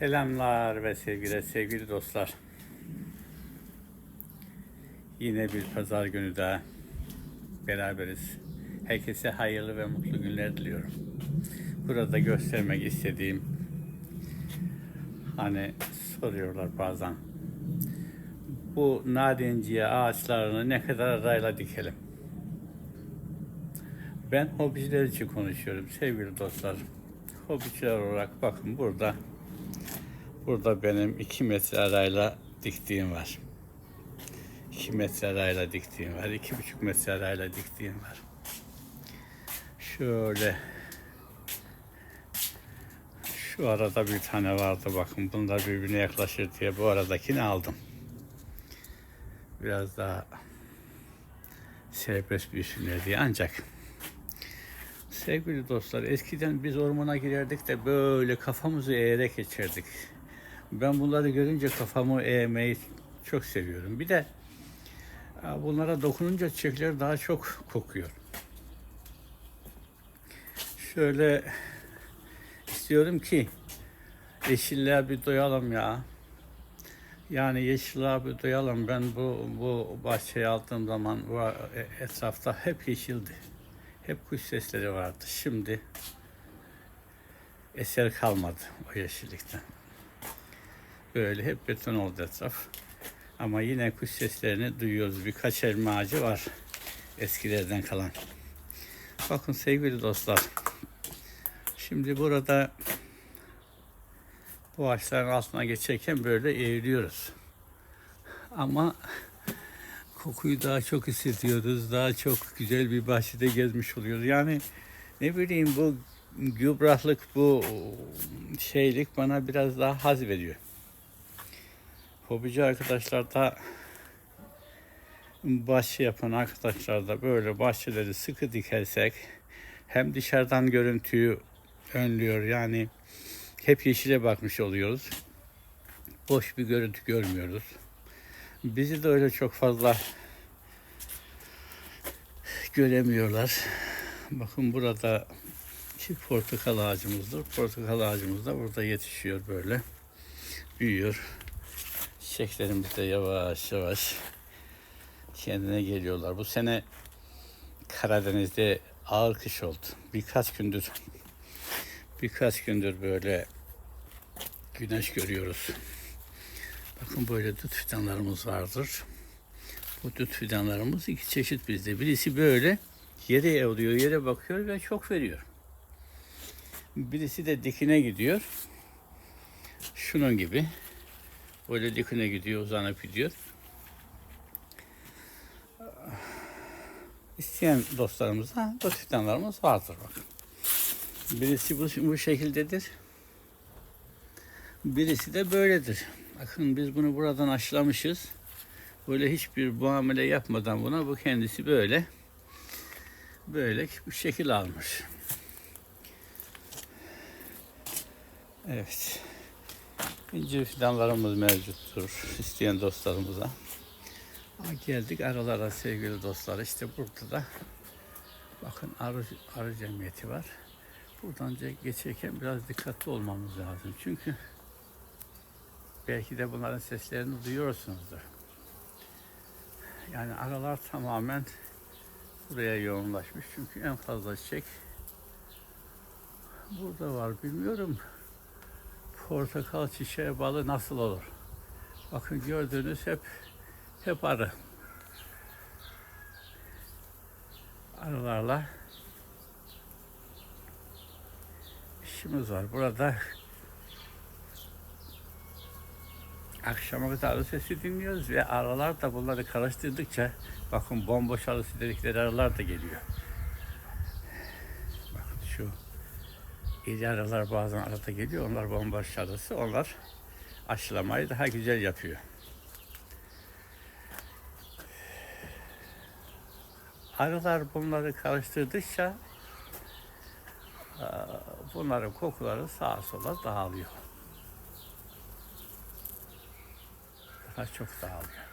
Selamlar ve sevgiler sevgili dostlar. Yine bir pazar günü daha beraberiz. Herkese hayırlı ve mutlu günler diliyorum. Burada göstermek istediğim hani soruyorlar bazen. Bu nadinciye ağaçlarını ne kadar arayla dikelim? Ben hobiciler için konuşuyorum sevgili dostlar. Hobiciler olarak bakın burada Burada benim 2 metre arayla diktiğim var. 2 metre arayla diktiğim var. 2,5 metre arayla diktiğim var. Şöyle şu arada bir tane vardı bakın. Bunlar birbirine yaklaşır diye bu aradakini aldım. Biraz daha serbest büyüsünler diye ancak Sevgili dostlar, eskiden biz ormana girerdik de böyle kafamızı eğerek geçerdik. Ben bunları görünce kafamı eğmeyi çok seviyorum. Bir de e, bunlara dokununca çiçekler daha çok kokuyor. Şöyle istiyorum ki yeşilliğe bir doyalım ya. Yani yeşilliğe bir doyalım. Ben bu bu bahçeyi aldığım zaman bu etrafta hep yeşildi. Hep kuş sesleri vardı. Şimdi eser kalmadı o yeşillikten. Böyle hep beton oldu etraf. Ama yine kuş seslerini duyuyoruz. Birkaç elma ağacı var eskilerden kalan. Bakın sevgili dostlar. Şimdi burada bu ağaçların altına geçerken böyle eğiliyoruz. Ama kokuyu daha çok hissediyoruz. Daha çok güzel bir bahçede gezmiş oluyoruz. Yani ne bileyim bu gübrahlık, bu şeylik bana biraz daha haz veriyor. Hobici arkadaşlar da bahçe yapan arkadaşlar da böyle bahçeleri sıkı dikersek hem dışarıdan görüntüyü önlüyor yani hep yeşile bakmış oluyoruz. Boş bir görüntü görmüyoruz. Bizi de öyle çok fazla göremiyorlar. Bakın burada çift portakal ağacımızdır. Portakal ağacımız da burada yetişiyor böyle. Büyüyor. Çiçeklerimiz de yavaş yavaş kendine geliyorlar. Bu sene Karadeniz'de ağır kış oldu. Birkaç gündür birkaç gündür böyle güneş görüyoruz. Bakın böyle dut fidanlarımız vardır. Bu dut fidanlarımız iki çeşit bizde. Birisi böyle yere eğiliyor, yere bakıyor ve çok veriyor. Birisi de dikine gidiyor. Şunun gibi. Böyle dikine gidiyor, uzanıp gidiyor. İsteyen dostlarımıza dut fidanlarımız vardır bakın. Birisi bu, bu şekildedir. Birisi de böyledir. Bakın biz bunu buradan aşılamışız. Böyle hiçbir muamele yapmadan buna bu kendisi böyle böyle bu şekil almış. Evet. İncir fidanlarımız mevcuttur isteyen dostlarımıza. Ama geldik aralara sevgili dostlar. İşte burada da bakın arı, arı cemiyeti var. Buradan geçerken biraz dikkatli olmamız lazım. Çünkü belki de bunların seslerini duyuyorsunuzdur. Yani aralar tamamen buraya yoğunlaşmış. Çünkü en fazla çiçek burada var. Bilmiyorum portakal çiçeği balı nasıl olur? Bakın gördüğünüz hep hep arı. Arılarla işimiz var. Burada akşama kadar sesi dinliyoruz ve arılar da bunları karıştırdıkça bakın bomboş arısı dedikleri arılar da geliyor. Bakın şu iri arılar bazen arada geliyor. Onlar bomboş arısı. Onlar aşılamayı daha güzel yapıyor. Arılar bunları karıştırdıkça bunların kokuları sağa sola dağılıyor. Daha çok dağılıyor.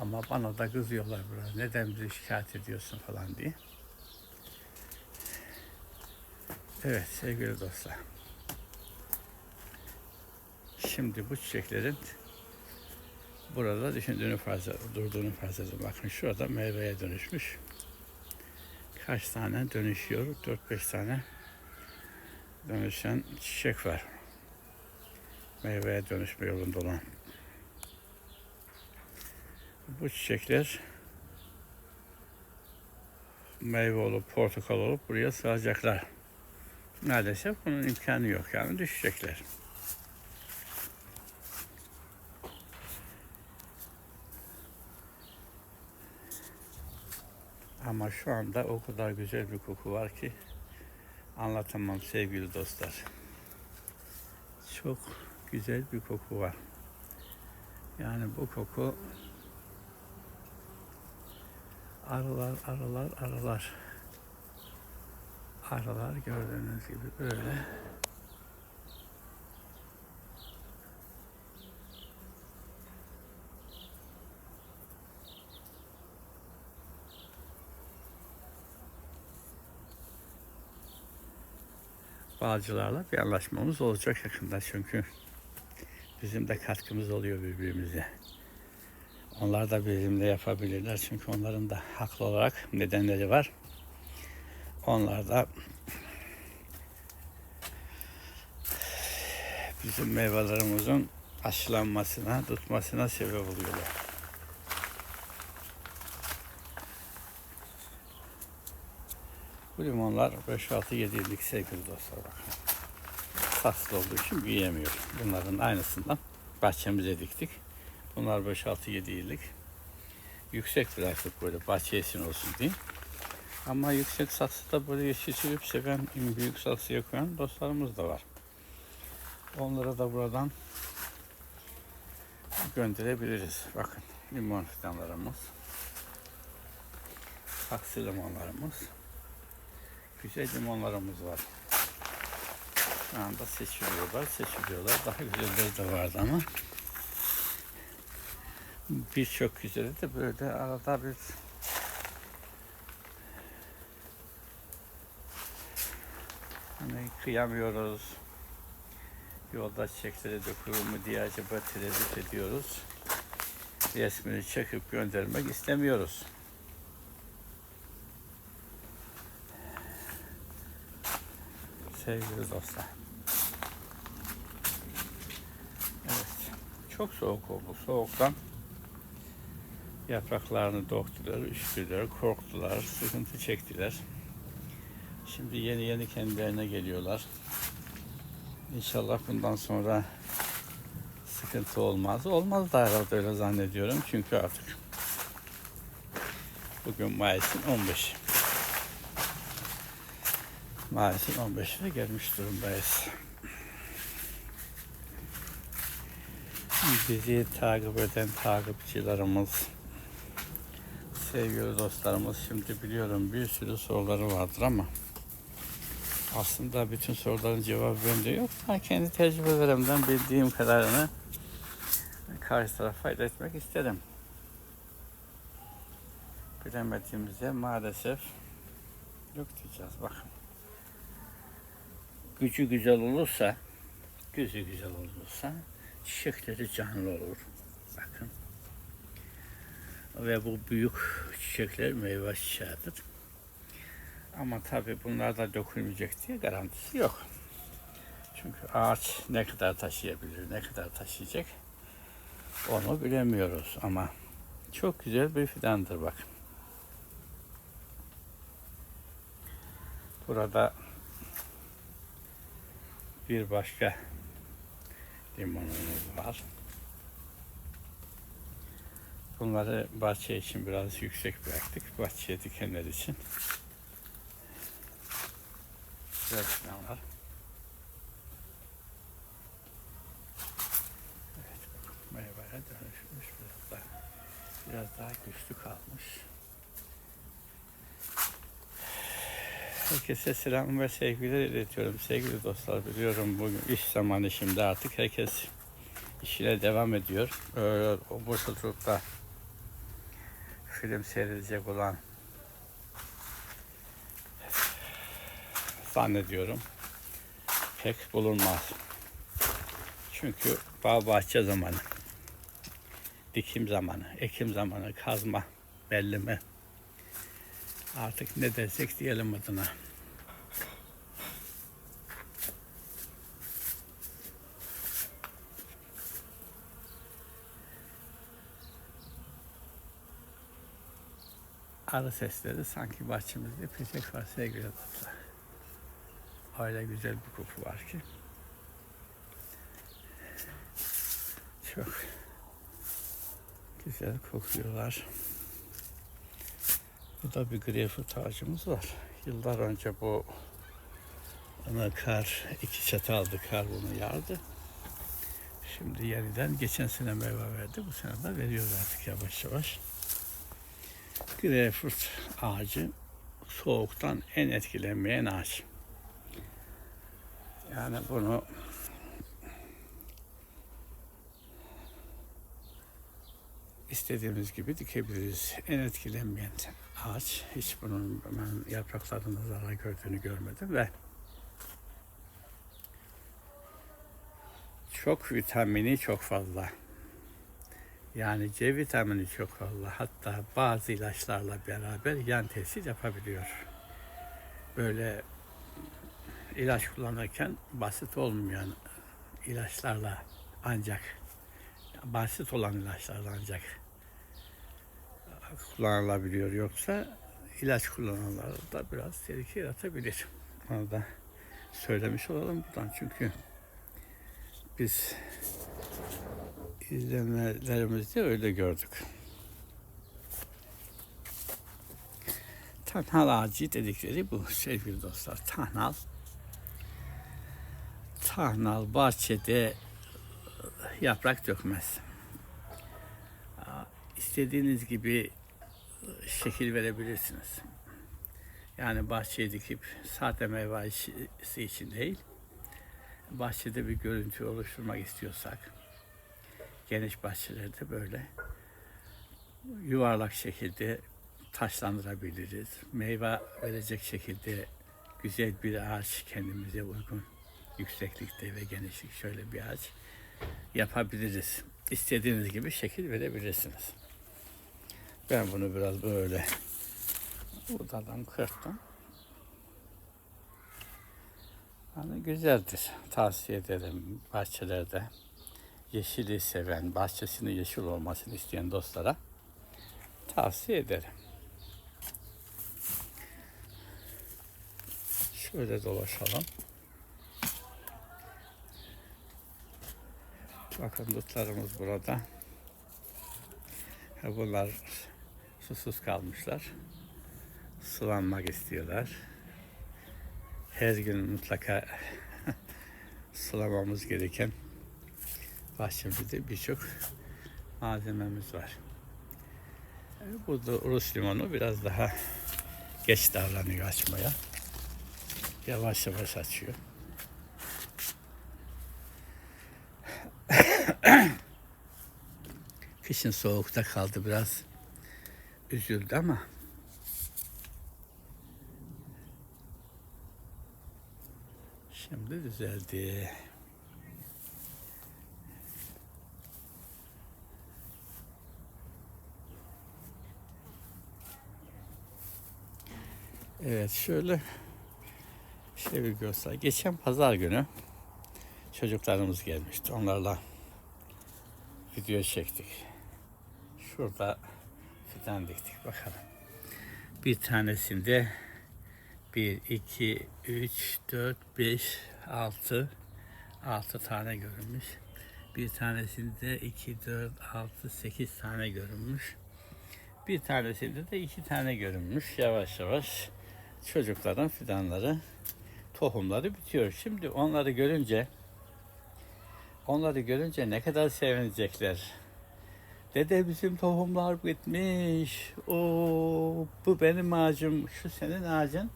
Ama bana da kızıyorlar biraz. Neden bizi şikayet ediyorsun falan diye. Evet sevgili dostlar. Şimdi bu çiçeklerin burada düşündüğünü farz durduğunu farz edin. Bakın şurada meyveye dönüşmüş. Kaç tane dönüşüyor? 4-5 tane dönüşen çiçek var. Meyveye dönüşme yolunda olan. Bu çiçekler meyve olup portakal olup buraya sığacaklar. Maalesef bunun imkanı yok yani düşecekler. Ama şu anda o kadar güzel bir koku var ki anlatamam sevgili dostlar. Çok güzel bir koku var. Yani bu koku arılar, arılar, arılar. Arılar gördüğünüz gibi böyle. Balcılarla bir anlaşmamız olacak yakında çünkü bizim de katkımız oluyor birbirimize. Onlar da bizimle yapabilirler çünkü onların da haklı olarak nedenleri var. Onlar da bizim meyvelerimizin aşılanmasına, tutmasına sebep oluyorlar. Bu limonlar 5-6-7 yıllık sevgili dostlar bakın. Saksılı olduğu için büyüyemiyor. Bunların aynısından bahçemize diktik. Bunlar 5-6-7 yıllık. Yüksek bıraktık böyle bahçe olsun diye. Ama yüksek saksıda böyle yetiştirip seven büyük saksıya koyan dostlarımız da var. Onlara da buradan gönderebiliriz. Bakın limon fidanlarımız. Saksı limonlarımız. Güzel limonlarımız var. Şu anda seçiliyorlar, seçiliyorlar. Daha güzelleri de vardı ama birçok güzeli de böyle arada bir hani kıyamıyoruz. Yolda çiçekleri dökülür mü diye acaba tereddüt ediyoruz. Resmini çekip göndermek istemiyoruz. Sevgili dostlar. Evet. Çok soğuk oldu. Soğuktan yapraklarını döktüler, üşüdüler, korktular, sıkıntı çektiler. Şimdi yeni yeni kendilerine geliyorlar. İnşallah bundan sonra sıkıntı olmaz. Olmaz da herhalde öyle zannediyorum. Çünkü artık bugün Mayıs'ın 15. Mayıs'ın 15'ine gelmiş durumdayız. Bizi takip eden takipçilerimiz, sevgili dostlarımız şimdi biliyorum bir sürü soruları vardır ama aslında bütün soruların cevabı bende yok. Ben kendi tecrübelerimden bildiğim kadarını karşı tarafa iletmek isterim. Bilemediğimizde maalesef yok diyeceğiz. Bakın. Gücü güzel olursa, gözü güzel olursa çiçekleri canlı olur. Bakın. Ve bu büyük çiçekler meyve çiçeğidir. Ama tabi bunlar da dökülmeyecek diye garantisi yok. Çünkü ağaç ne kadar taşıyabilir, ne kadar taşıyacak onu bilemiyoruz ama çok güzel bir fidandır bak. Burada bir başka limonumuz var. Bunları bahçe için biraz yüksek bıraktık. Bahçeye dikenler için. Güzel fidanlar. Evet, meyveye dönüşmüş biraz daha. Biraz daha güçlü kalmış. Herkese selam ve sevgiler iletiyorum. Sevgili dostlar biliyorum bugün iş zamanı şimdi artık herkes işine devam ediyor. Ee, o boşlukta film seyredecek olan zannediyorum pek bulunmaz. Çünkü bağ bahçe zamanı. Dikim zamanı, ekim zamanı, kazma, belleme. Artık ne desek diyelim adına. Arı sesleri sanki bahçemizde petek var sevgili dostlar. Öyle güzel bir koku var ki. Çok güzel kokuyorlar. Burada bir greyfurt ağacımız var. Yıllar önce bu ana kar, iki çataldı kar bunu yardı. Şimdi yeniden geçen sene meyve verdi. Bu sene de veriyor artık yavaş yavaş. Greyfurt ağacı soğuktan en etkilenmeyen ağaç. Yani bunu istediğimiz gibi dikebiliriz. En etkilenmeyen ağaç. Hiç bunun ben yapraklarında zarar gördüğünü görmedim ve çok vitamini çok fazla. Yani C vitamini çok fazla. Hatta bazı ilaçlarla beraber yan tesir yapabiliyor. Böyle ilaç kullanırken basit olmayan ilaçlarla ancak basit olan ilaçlarla ancak kullanılabiliyor. Yoksa ilaç kullananlar da biraz tehlike yaratabilir. Onu da söylemiş olalım buradan çünkü biz izlemelerimizde öyle gördük. Tanhal ağacı dedikleri bu sevgili dostlar. Tahnal. Tahnal bahçede yaprak dökmez. İstediğiniz gibi şekil verebilirsiniz. Yani bahçeye dikip sade meyvesi için değil, bahçede bir görüntü oluşturmak istiyorsak, geniş bahçelerde böyle yuvarlak şekilde taşlandırabiliriz. Meyve verecek şekilde güzel bir ağaç kendimize uygun yükseklikte ve genişlik şöyle bir ağaç yapabiliriz. İstediğiniz gibi şekil verebilirsiniz. Ben bunu biraz böyle budadan kırttım. Yani güzeldir. Tavsiye ederim bahçelerde yeşili seven, bahçesinin yeşil olmasını isteyen dostlara tavsiye ederim. Şöyle dolaşalım. Bakın dutlarımız burada. Bunlar susuz kalmışlar. Sulanmak istiyorlar. Her gün mutlaka sulamamız gereken bahçemizde birçok malzememiz var. E, Bu da Rus limonu biraz daha geç davranıyor açmaya. Yavaş yavaş açıyor. Kışın soğukta kaldı biraz. Üzüldü ama şimdi düzeldi. Evet şöyle şey bir göster. Geçen pazar günü çocuklarımız gelmişti. Onlarla video çektik. Şurada fidan diktik bakalım. Bir tanesinde 1, 2, 3, 4, 5, 6 6 tane görünmüş. Bir tanesinde 2, 4, 6, 8 tane görünmüş. Bir tanesinde de 2 tane görünmüş. Yavaş yavaş çocukların fidanları, tohumları bitiyor. Şimdi onları görünce Onları görünce ne kadar sevinecekler. Dede bizim tohumlar bitmiş. O bu benim ağacım, şu senin ağacın.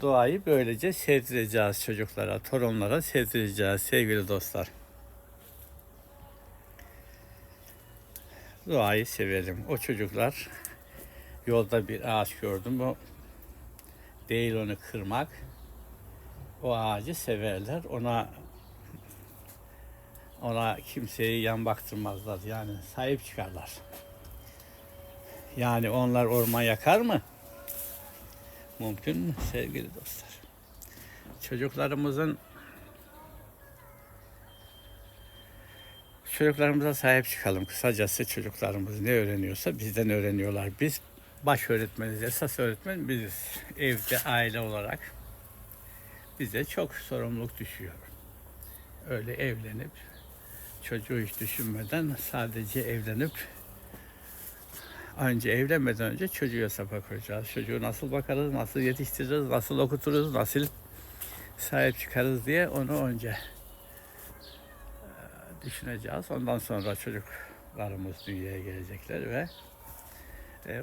Doğayı böylece sevdireceğiz çocuklara, torunlara sevdireceğiz sevgili dostlar. Doğayı sevelim. O çocuklar yolda bir ağaç gördüm. O değil onu kırmak. O ağacı severler. Ona Ona kimseyi yan baktırmazlar. Yani sahip çıkarlar. Yani onlar orman yakar mı? Mümkün mü sevgili dostlar? Çocuklarımızın çocuklarımıza sahip çıkalım. Kısacası çocuklarımız ne öğreniyorsa bizden öğreniyorlar. Biz baş öğretmeniz, esas öğretmen biziz. Evde aile olarak bize çok sorumluluk düşüyor. Öyle evlenip çocuğu hiç düşünmeden sadece evlenip önce evlenmeden önce çocuğu hesaba koyacağız. Çocuğu nasıl bakarız, nasıl yetiştiririz, nasıl okuturuz, nasıl sahip çıkarız diye onu önce düşüneceğiz. Ondan sonra çocuklarımız dünyaya gelecekler ve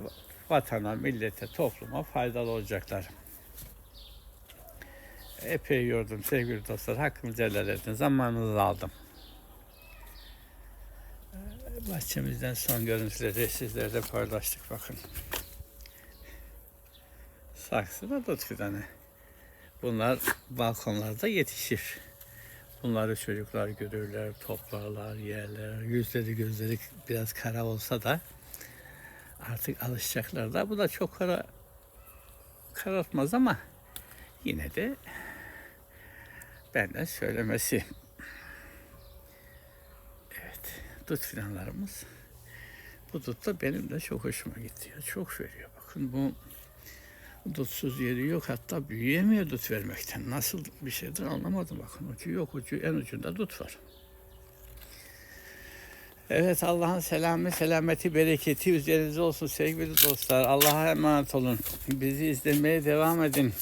vatana, millete, topluma faydalı olacaklar. Epey yordum sevgili dostlar. Hakkınızı helal edin. Zamanınızı aldım. Bahçemizden son görüntüleri sizlerle paylaştık bakın. Saksı da tut fidanı. Bunlar balkonlarda yetişir. Bunları çocuklar görürler, toplarlar, yerler. Yüzleri gözleri biraz kara olsa da artık alışacaklar da. Bu da çok kara karartmaz ama yine de benden söylemesi. Evet, dut fidanlarımız. Bu dut da benim de çok hoşuma gitti. Ya. Çok veriyor. Bakın bu dutsuz yeri yok. Hatta büyüyemiyor dut vermekten. Nasıl bir şeydir anlamadım. Bakın ucu yok. Ucu, en ucunda dut var. Evet Allah'ın selamı, selameti, bereketi üzerinize olsun sevgili dostlar. Allah'a emanet olun. Bizi izlemeye devam edin.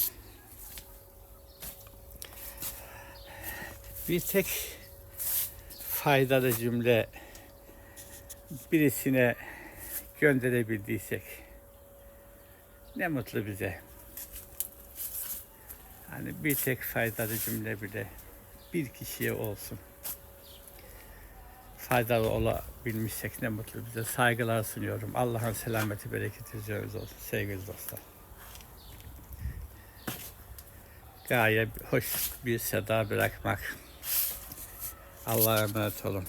bir tek faydalı cümle birisine gönderebildiysek ne mutlu bize. Hani bir tek faydalı cümle bile bir kişiye olsun. Faydalı olabilmişsek ne mutlu bize. Saygılar sunuyorum. Allah'ın selameti, bereketi üzerinize olsun sevgili dostlar. Gaye hoş bir seda bırakmak. Allah'a emanet olun.